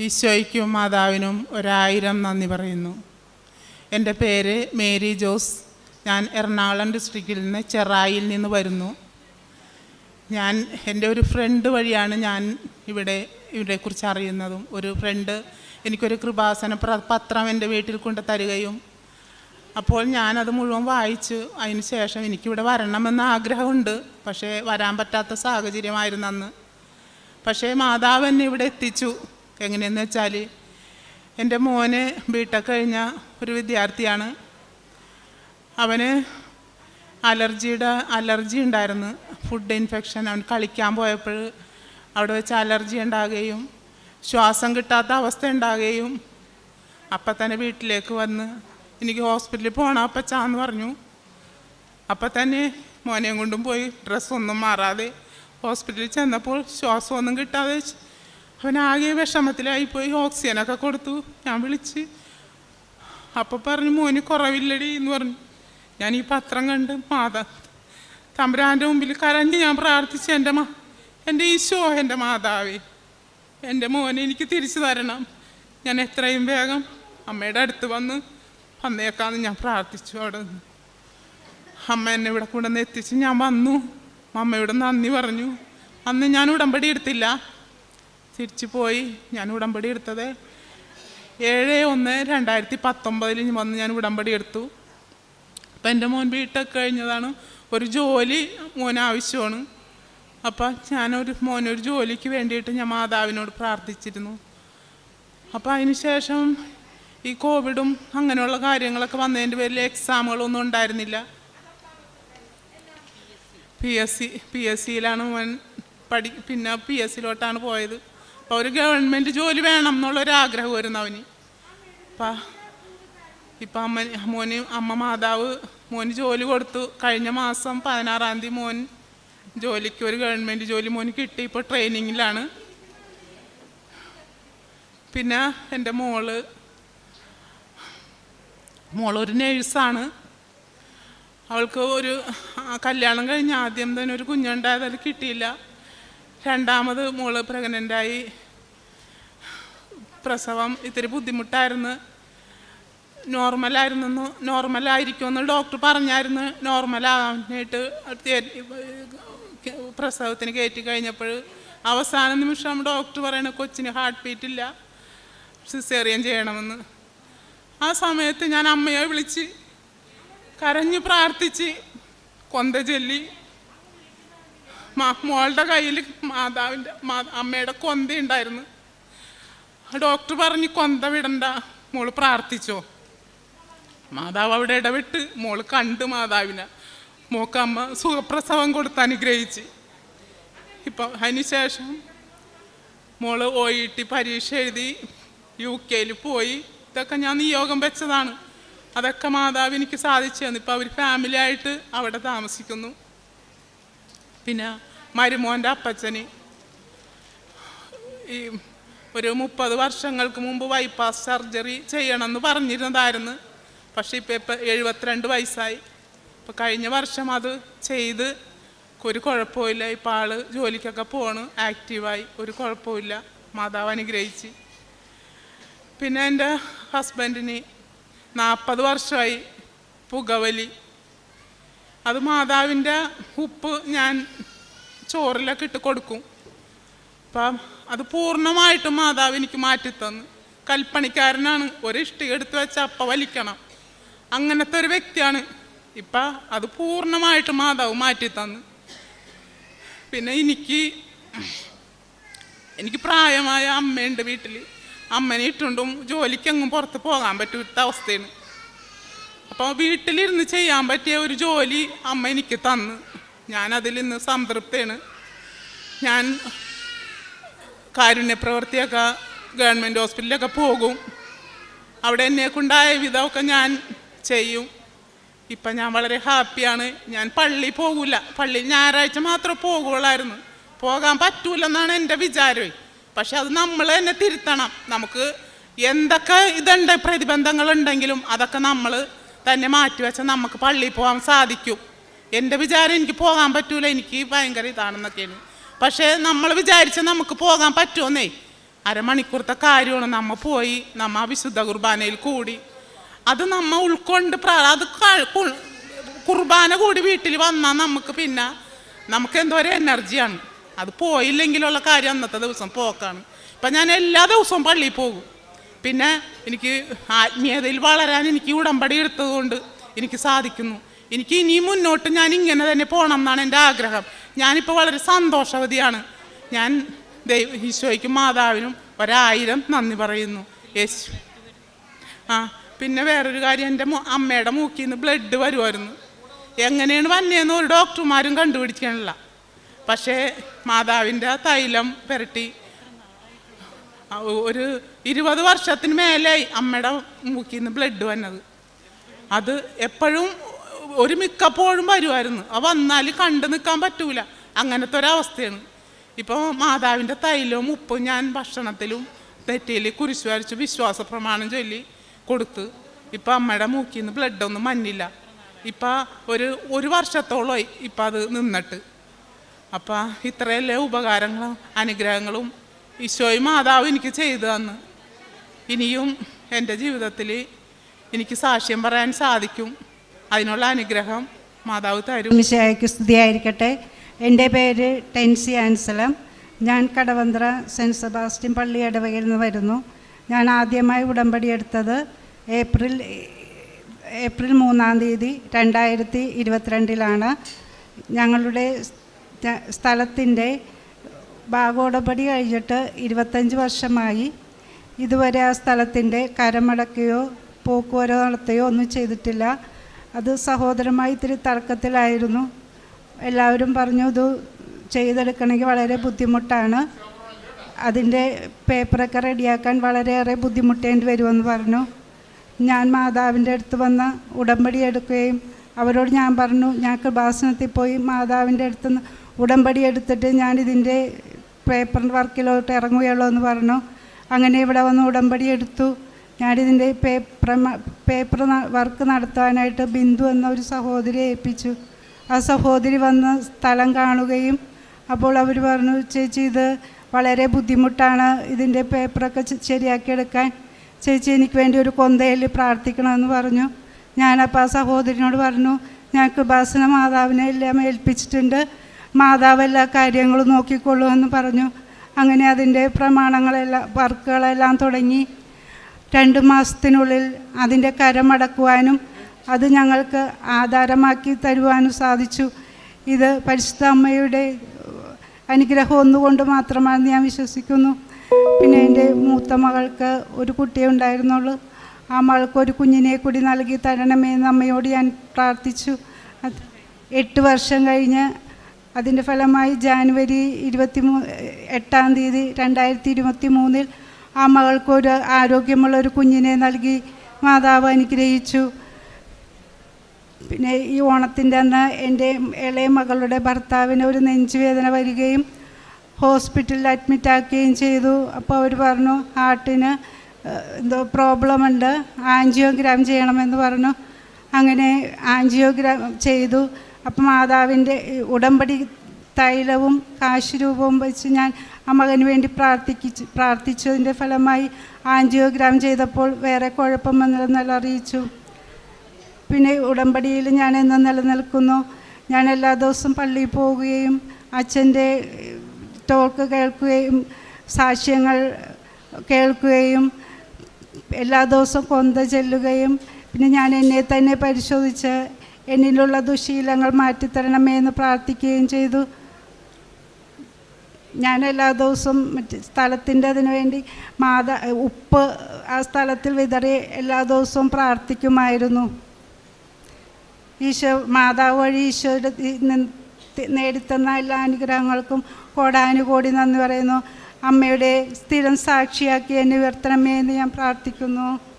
ഈശോയ്ക്കും മാതാവിനും ഒരായിരം നന്ദി പറയുന്നു. എന്റെ പേര് മേരി ജോസ്. ഞാൻ എറണാകുളം ഡിസ്ട്രിക്റ്റിൽ നിന്ന് ചെറായിൽ നിന്ന് വരുന്നു. ഞാൻ എന്റെ ഒരു ഫ്രണ്ട് വഴിയാണ് ഞാൻ ഇവിടെ ഇവരെക്കുറിച്ച് അറിയുന്നതും. ഒരു ഫ്രണ്ട് എനിക്കൊരു കൃപാസന പത്രം എന്റെ വീട്ടിൽ കൊണ്ട് തരികയും. അപ്പോൾ ഞാനത് മുഴുവൻ വായിച്ചു. അതിന് ശേഷം എനിക്കിവിടെ വരണമെന്ന് ആഗ്രഹമുണ്ട്. പക്ഷേ വരാൻ പറ്റാത്ത സാഹചര്യമായിരുന്നു അന്ന്. പക്ഷേ മാതാവ് എന്നെ ഇവിടെ എത്തിച്ചു. എങ്ങനെയെന്ന് വെച്ചാൽ എന്റെ മോന് ബിടെക് കഴിഞ്ഞ ഒരു വിദ്യാർത്ഥിയാണ്. അവന് അലർജിയുടെ അലർജി ഉണ്ടായിരുന്നു. ഫുഡ് ഇൻഫെക്ഷൻ അവൻ കളിക്കാൻ പോയപ്പോൾ അവിടെ വെച്ച് അലർജി ഉണ്ടാകുകയും ശ്വാസം കിട്ടാത്ത അവസ്ഥ ഉണ്ടാകുകയും അപ്പം തന്നെ വീട്ടിലേക്ക് വന്ന് എനിക്ക് ഹോസ്പിറ്റലിൽ പോകണം അപ്പച്ചാന്ന് പറഞ്ഞു. അപ്പം തന്നെ മോനെയും കൊണ്ടും പോയി. ഡ്രസ്സൊന്നും മാറാതെ ഹോസ്പിറ്റലിൽ ചെന്നപ്പോൾ ശ്വാസമൊന്നും കിട്ടാതെ അവനാകെ വിഷമത്തിലായിപ്പോയി. ഓക്സിജനൊക്കെ കൊടുത്തു. ഞാൻ വിളിച്ച് അപ്പോൾ പറഞ്ഞു മോന് കുറവില്ലടി എന്ന് പറഞ്ഞു. ഞാൻ ഈ പത്രം കണ്ട് മാതാ തമ്പുരാന്റെ മുമ്പിൽ കരഞ്ഞ് ഞാൻ പ്രാർത്ഥിച്ചു എന്റെ മാ എന്റെ ഈശോ എന്റെ മാതാവേ എന്റെ മോനെ എനിക്ക് തിരിച്ചു തരണം. ഞാൻ എത്രയും വേഗം അമ്മയുടെ അടുത്ത് വന്ന് വന്നേക്കാന്ന് ഞാൻ പ്രാർത്ഥിച്ചു അവിടെ നിന്ന്. അമ്മ എന്നെ ഇവിടെ കൊണ്ടുവന്ന് എത്തിച്ച് ഞാൻ വന്നു. അമ്മയോട് നന്ദി പറഞ്ഞു. അന്ന് ഞാൻ ഉടമ്പടി എടുത്തില്ല. തിരിച്ചു പോയി ഞാൻ ഉടമ്പടി എടുത്തത്. ഏഴ് ഒന്ന് രണ്ടായിരത്തി പത്തൊമ്പതിൽ വന്ന് ഞാൻ ഉടമ്പടി എടുത്തു. അപ്പം എന്റെ മോൻ ബിടെക് കഴിഞ്ഞതാണ്. ഒരു ജോലി മോൻ ആവശ്യമാണ്. അപ്പം ഞാനൊരു മോനൊരു ജോലിക്ക് വേണ്ടിയിട്ട് ഞാൻ മാതാവിനോട് പ്രാർത്ഥിച്ചിരുന്നു. അപ്പം അതിന് ശേഷം ഈ കോവിഡും അങ്ങനെയുള്ള കാര്യങ്ങളൊക്കെ വന്നതിന്റെ പേരിൽ എക്സാമുകളൊന്നും ഉണ്ടായിരുന്നില്ല. P S C P S സിയിലാണ് മോൻ പഠി പിന്നെ പി എസ് സിയിലോട്ടാണ് പോയത്. അപ്പോൾ ഒരു ഗവൺമെന്റ് ജോലി വേണം എന്നുള്ളൊരാഗ്രഹം ആഗ്രഹമായിരുന്നു അവന്. അപ്പം ഇപ്പം അമ്മ മോന് അമ്മ മാതാവ് മോന് ജോലി കൊടുത്തു. കഴിഞ്ഞ മാസം പതിനാറാം തീയതി മോൻ ജോലിക്ക് ഒരു ഗവൺമെന്റ് ജോലി മോന് കിട്ടി. ഇപ്പോൾ ട്രെയിനിങ്ങിലാണ്. പിന്നെ എന്റെ മോൾ മോളൊരു നേഴ്സാണ്. അവൾക്ക് ഒരു കല്യാണം കഴിഞ്ഞ് ആദ്യം തന്നെ ഒരു കുഞ്ഞുണ്ടായത് കിട്ടിയില്ല. രണ്ടാമത് മോൾ പ്രഗ്നന്റായി പ്രസവം ഇത്തിരി ബുദ്ധിമുട്ടായിരുന്നു. നോർമലായിരുന്നെന്ന് നോർമലായിരിക്കുമെന്ന് ഡോക്ടർ പറഞ്ഞായിരുന്നു. നോർമലാകാനായിട്ട് പ്രസവത്തിന് കയറ്റി കഴിഞ്ഞപ്പോൾ അവസാന നിമിഷം ഡോക്ടർ പറയണ കൊച്ചിന് ഹാർട്ട് ബീറ്റ് ഇല്ല. സിസേറിയൻ ചെയ്യണമെന്ന്. ആ സമയത്ത് ഞാൻ അമ്മയെ വിളിച്ച് കരഞ്ഞ് പ്രാർത്ഥിച്ച് കൊന്ത ചൊല്ലി. മോളുടെ കയ്യിൽ മാതാവിന്റെ അമ്മയുടെ കൊന്ത ഉണ്ടായിരുന്നു. ഡോക്ടർ പറഞ്ഞ് കൊന്ത വിടണ്ട മോൾ പ്രാർത്ഥിച്ചോ. മാതാവ് അവിടെ ഇടവിട്ട് മോൾ കണ്ട് മാതാവിനെ. മോക്ക് അമ്മ സുഖപ്രസവം കൊടുത്ത് അനുഗ്രഹിച്ച്. ഇപ്പം അതിനുശേഷം മോൾ ഒ ഇ ടി പരീക്ഷ എഴുതി യു കെയിൽ പോയി. ഇതൊക്കെ ഞാൻ നിയോഗം വെച്ചതാണ്. അതൊക്കെ മാതാവ് എനിക്ക് സാധിച്ചു തന്നു. ഇപ്പം അവർ ഫാമിലി ആയിട്ട് അവിടെ താമസിക്കുന്നു. പിന്നെ മരുമോന്റെ അപ്പച്ചന്. ഈ ഒരു മുപ്പത് വർഷങ്ങൾക്ക് മുമ്പ് ബൈപ്പാസ് സർജറി ചെയ്യണമെന്ന് പറഞ്ഞിരുന്നതായിരുന്നു. പക്ഷെ ഇപ്പം ഇപ്പം എഴുപത്തിരണ്ട് വയസ്സായി. ഇപ്പം കഴിഞ്ഞ വർഷം അത് ചെയ്ത് ഒരു കുഴപ്പമില്ല ഇപ്പം ആൾ ജോലിക്കൊക്കെ പോണ്. ആക്റ്റീവായി. ഒരു കുഴപ്പമില്ല മാതാവ് അനുഗ്രഹിച്ച്. പിന്നെ എന്റെ ഹസ്ബൻഡിന് നാൽപ്പത് വർഷമായി പുകവലി. അത് മാതാവിന്റെ ഉപ്പ് ഞാൻ ചോറിലൊക്കെ ഇട്ട് കൊടുക്കും. അപ്പം അത് പൂർണമായിട്ടും മാതാവ് എനിക്ക് മാറ്റിത്തന്നു. കൽപ്പണിക്കാരനാണ്. ഒരു ഇഷ്ടിക എടുത്ത് വെച്ച അപ്പ വലിക്കണം. അങ്ങനത്തെ ഒരു വ്യക്തിയാണ്. ഇപ്പം അത് പൂർണമായിട്ട് മാതാവ് മാറ്റിത്തന്ന്. പിന്നെ എനിക്ക് എനിക്ക് പ്രായമായ അമ്മയുണ്ട് വീട്ടിൽ അമ്മനെ ഇട്ടുണ്ടും ജോലിക്കെങ്ങും പുറത്ത് പോകാൻ പറ്റാത്ത അവസ്ഥയാണ്. അപ്പോൾ വീട്ടിലിരുന്ന് ചെയ്യാൻ പറ്റിയ ഒരു ജോലി അമ്മ എനിക്ക് തന്നു. ഞാനതിൽ ഇന്ന് സംതൃപ്തയാണ്. ഞാൻ കാരുണ്യ പ്രവൃത്തിയൊക്കെ ഗവൺമെന്റ് ഹോസ്പിറ്റലിലൊക്കെ പോകും. അവിടെ എന്നെ കൊണ്ടായ വിധമൊക്കെ ഞാൻ ചെയ്യും. ഇപ്പം ഞാൻ വളരെ ഹാപ്പിയാണ്. ഞാൻ പള്ളി പോകില്ല പള്ളി ഞായറാഴ്ച മാത്രമേ പോകുള്ളായിരുന്നു. പോകാൻ പറ്റൂലെന്നാണ് എന്റെ വിചാരം. പക്ഷെ അത് നമ്മൾ തന്നെ തിരുത്തണം. നമുക്ക് എന്തൊക്കെ ഇതുണ്ട് പ്രതിബന്ധങ്ങളുണ്ടെങ്കിലും അതൊക്കെ നമ്മൾ തന്നെ മാറ്റിവെച്ചാൽ നമുക്ക് പള്ളിയിൽ പോകാൻ സാധിക്കും. എന്റെ വിചാരം എനിക്ക് പോകാൻ പറ്റൂല എനിക്ക് ഭയങ്കര ഇതാണെന്നൊക്കെയാണ്. പക്ഷേ നമ്മൾ വിചാരിച്ച നമുക്ക് പോകാൻ പറ്റുമെന്നേ. അരമണിക്കൂറത്തെ കാര്യമാണ്. നമ്മ പോയി നമ്മ ആ വിശുദ്ധ കുർബാനയിൽ കൂടി. അത് നമ്മ ഉൾക്കൊണ്ട് അത് കുർബാന കൂടി വീട്ടിൽ വന്നാൽ നമുക്ക് പിന്നെ നമുക്ക് എന്തോ ഒരു എനർജിയാണ്. അത് പോയില്ലെങ്കിലുള്ള കാര്യം അന്നത്തെ ദിവസം പോക്കാണ്. ഇപ്പം ഞാൻ എല്ലാ ദിവസവും പള്ളിയിൽ പോകും. പിന്നെ എനിക്ക് ആത്മീയതയിൽ വളരാൻ എനിക്ക് ഉടമ്പടി എടുത്തതുകൊണ്ട് എനിക്ക് സാധിക്കുന്നു. എനിക്ക് ഇനി മുന്നോട്ട് ഞാൻ ഇങ്ങനെ തന്നെ പോകണം എന്നാണ് എന്റെ ആഗ്രഹം. ഞാനിപ്പോൾ വളരെ സന്തോഷവതിയാണ്. ഞാൻ ദൈവ ഈശോയ്ക്കും മാതാവിനും ഒരായിരം നന്ദി പറയുന്നു. യേശു. ആ പിന്നെ വേറൊരു കാര്യം എന്റെ അമ്മയുടെ മൂക്കിൽ നിന്ന് ബ്ലഡ് വരുമായിരുന്നു എങ്ങനെയാണ് വന്നതെന്ന് ഒരു ഡോക്ടർമാരും കണ്ടുപിടിക്കാനില്ല. പക്ഷേ മാതാവിന്റെ തൈലം പുരട്ടി. ഒരു ഇരുപത് വർഷത്തിന് മേലെയായി അമ്മയുടെ മൂക്കിൽ നിന്ന് ബ്ലഡ് വന്നത്. അത് എപ്പോഴും ഒരു മിക്കപ്പോഴും വരുമായിരുന്നു അത് വന്നാൽ കണ്ടു നിൽക്കാൻ പറ്റൂല. അങ്ങനത്തെ ഒരവസ്ഥയാണ്. ഇപ്പോൾ മാതാവിന്റെ തൈലവും ഉപ്പും ഞാൻ ഭക്ഷണത്തിലും നെറ്റിയിൽ കുരിശ് വരച്ച് വിശ്വാസ പ്രമാണം ചൊല്ലി കൊടുത്ത് ഇപ്പം അമ്മയുടെ മൂക്കിൽ നിന്ന് ബ്ലഡൊന്നും മഞ്ഞില്ല. ഇപ്പം ഒരു ഒരു വർഷത്തോളമായി ഇപ്പം അത് നിന്നിട്ട്. അപ്പം ഇത്രയല്ലേ ഉപകാരങ്ങളും അനുഗ്രഹങ്ങളും ഈശോയും മാതാവ് എനിക്ക് ചെയ്തു തന്ന്. ഇനിയും എന്റെ ജീവിതത്തിൽ എനിക്ക് സാക്ഷ്യം പറയാൻ സാധിക്കും. അതിനുള്ള അനുഗ്രഹം മാതാവ് തരും. മിശായ്ക്ക് സ്തുതിയായിരിക്കട്ടെ. എന്റെ പേര് ടെൻസി ആൻസലം. ഞാൻ കടവന്ത്ര സെന്റ് സെബാസ്റ്റ്യൻ പള്ളി ഇടവകയിൽ നിന്ന് വരുന്നു. ഞാൻ ആദ്യമായി ഉടമ്പടി എടുത്തത് ഏപ്രിൽ ഏപ്രിൽ മൂന്നാം തീയതി രണ്ടായിരത്തി ഇരുപത്തിരണ്ടിലാണ്. ഞങ്ങളുടെ സ്ഥലത്തിന്റെ ഭാഗോടപടി കഴിഞ്ഞിട്ട് ഇരുപത്തഞ്ച് വർഷമായി. ഇതുവരെ ആ സ്ഥലത്തിന്റെ കരമടക്കുകയോ പോക്കുവരോ നടത്തുകയോ ഒന്നും ചെയ്തിട്ടില്ല. അത് സഹോദരമായി ഇത്തിരി തർക്കത്തിലായിരുന്നു. എല്ലാവരും പറഞ്ഞു ഇത് ചെയ്തെടുക്കണമെങ്കിൽ വളരെ ബുദ്ധിമുട്ടാണ്. അതിന്റെ പേപ്പറൊക്കെ റെഡിയാക്കാൻ വളരെയേറെ ബുദ്ധിമുട്ടേണ്ടി വരുമെന്ന് പറഞ്ഞു. ഞാൻ മാതാവിന്റെ അടുത്ത് വന്ന് ഉടമ്പടി എടുക്കുകയും അവരോട് ഞാൻ പറഞ്ഞു ഞാൻ കൃപാസനത്തിൽ പോയി മാതാവിന്റെ അടുത്ത് ഉടമ്പടി എടുത്തിട്ട് ഞാൻ ഇതിന്റെ പേപ്പർ വർക്കിലോട്ട് ഇറങ്ങുകയുള്ളൂ എന്ന് പറഞ്ഞു. അങ്ങനെ ഇവിടെ വന്ന് ഉടമ്പടി എടുത്തു. ഞാനിതിന്റെ പേപ്പർ പേപ്പർ വർക്ക് നടത്താനായിട്ട് ബിന്ദു എന്ന ഒരു സഹോദരിയെ ഏൽപ്പിച്ചു. ആ സഹോദരി വന്ന് സ്ഥലം കാണുകയും അപ്പോൾ അവർ പറഞ്ഞു ചേച്ചി ഇത് വളരെ ബുദ്ധിമുട്ടാണ്. ഇതിന്റെ പേപ്പറൊക്കെ ശരിയാക്കിയെടുക്കാൻ ചേച്ചി എനിക്ക് വേണ്ടി ഒരു കൊന്തയിൽ പ്രാർത്ഥിക്കണമെന്ന് പറഞ്ഞു. ഞാനപ്പോൾ ആ സഹോദരിനോട് പറഞ്ഞു ഞാൻ കൃപാസന മാതാവിനെ എല്ലാം ഏൽപ്പിച്ചിട്ടുണ്ട്. മാതാവ് എല്ലാ കാര്യങ്ങളും നോക്കിക്കൊള്ളുമെന്ന് പറഞ്ഞു. അങ്ങനെ അതിന്റെ പ്രമാണങ്ങളെല്ലാം വർക്കുകളെല്ലാം തുടങ്ങി. രണ്ട് മാസത്തിനുള്ളിൽ അതിന്റെ കരമടക്കുവാനും അത് ഞങ്ങൾക്ക് ആധാരമാക്കി തരുവാനും സാധിച്ചു. ഇത് പരിശുദ്ധ അമ്മയുടെ അനുഗ്രഹം ഒന്നുകൊണ്ട് മാത്രമാണെന്ന് ഞാൻ വിശ്വസിക്കുന്നു. പിന്നെ എന്റെ മൂത്ത മകൾക്ക് ഒരു കുട്ടിയെ ഉണ്ടായിരുന്നുള്ളൂ. ആ മകൾക്ക് ഒരു കുഞ്ഞിനെ കൂടി നൽകി തരണമേ എന്ന് അമ്മയോട് ഞാൻ പ്രാർത്ഥിച്ചു. അത് എട്ട് വർഷം കഴിഞ്ഞ് അതിന്റെ ഫലമായി ജാനുവരി ഇരുപത്തി മൂ എട്ടാം തീയതി രണ്ടായിരത്തി ഇരുപത്തി മൂന്നിൽ ആ മകൾക്കൊരു ആരോഗ്യമുള്ള ഒരു കുഞ്ഞിനെ നൽകി മാതാവ് അനുഗ്രഹിച്ചു. പിന്നെ ഈ ഓണത്തിന്റെ അന്ന് എന്റെ ഇളയ മകളുടെ ഭർത്താവിന് ഒരു നെഞ്ചുവേദന വരികയും ഹോസ്പിറ്റലിൽ അഡ്മിറ്റ് ആക്കുകയും ചെയ്തു. അപ്പോൾ അവർ പറഞ്ഞു ഹാർട്ടിന് എന്തോ പ്രോബ്ലം ഉണ്ട് ആൻജിയോഗ്രാം ചെയ്യണമെന്ന് പറഞ്ഞു. അങ്ങനെ ആൻജിയോഗ്രാം ചെയ്തു. അപ്പം മാതാവിന്റെ ഉടമ്പടി തൈലവും കാശുരൂപവും വെച്ച് ഞാൻ ആ മകന് വേണ്ടി പ്രാർത്ഥിച്ചു പ്രാർത്ഥിച്ചതിന്റെ ഫലമായി ആൻജിയോഗ്രാം ചെയ്തപ്പോൾ വേറെ കുഴപ്പം വന്നില്ലെന്നല്ല അറിയിച്ചു. പിന്നെ ഉടമ്പടിയിൽ ഞാൻ എന്ന് നിലനിൽക്കുന്നു. ഞാൻ എല്ലാ ദിവസവും പള്ളിയിൽ പോവുകയും അച്ഛന്റെ ടോക്ക് കേൾക്കുകയും സാക്ഷ്യങ്ങൾ കേൾക്കുകയും എല്ലാ ദിവസവും കൊന്ത ചെല്ലുകയും പിന്നെ ഞാൻ എന്നെ തന്നെ പരിശോധിച്ച് എന്നിലുള്ള ദുശീലങ്ങൾ മാറ്റിത്തരണമേ എന്ന് പ്രാർത്ഥിക്കുകയും ചെയ്തു. ഞാൻ എല്ലാ ദിവസവും മറ്റ് സ്ഥലത്തിന്റെ അതിനു വേണ്ടി മാതാ ഉപ്പ് ആ സ്ഥലത്തിൽ വിതറി എല്ലാ ദിവസവും പ്രാർത്ഥിക്കുമായിരുന്നു. ഈശോ മാതാവ് വഴി ഈശോയുടെ നേടിത്തന്ന എല്ലാ അനുഗ്രഹങ്ങൾക്കും കോടാനുകോടി നന്ദി പറയുന്നു. അമ്മയുടെ സ്ഥിരം സാക്ഷിയാക്കി എന്നെ ഉയർത്തണമേ എന്ന് ഞാൻ പ്രാർത്ഥിക്കുന്നു.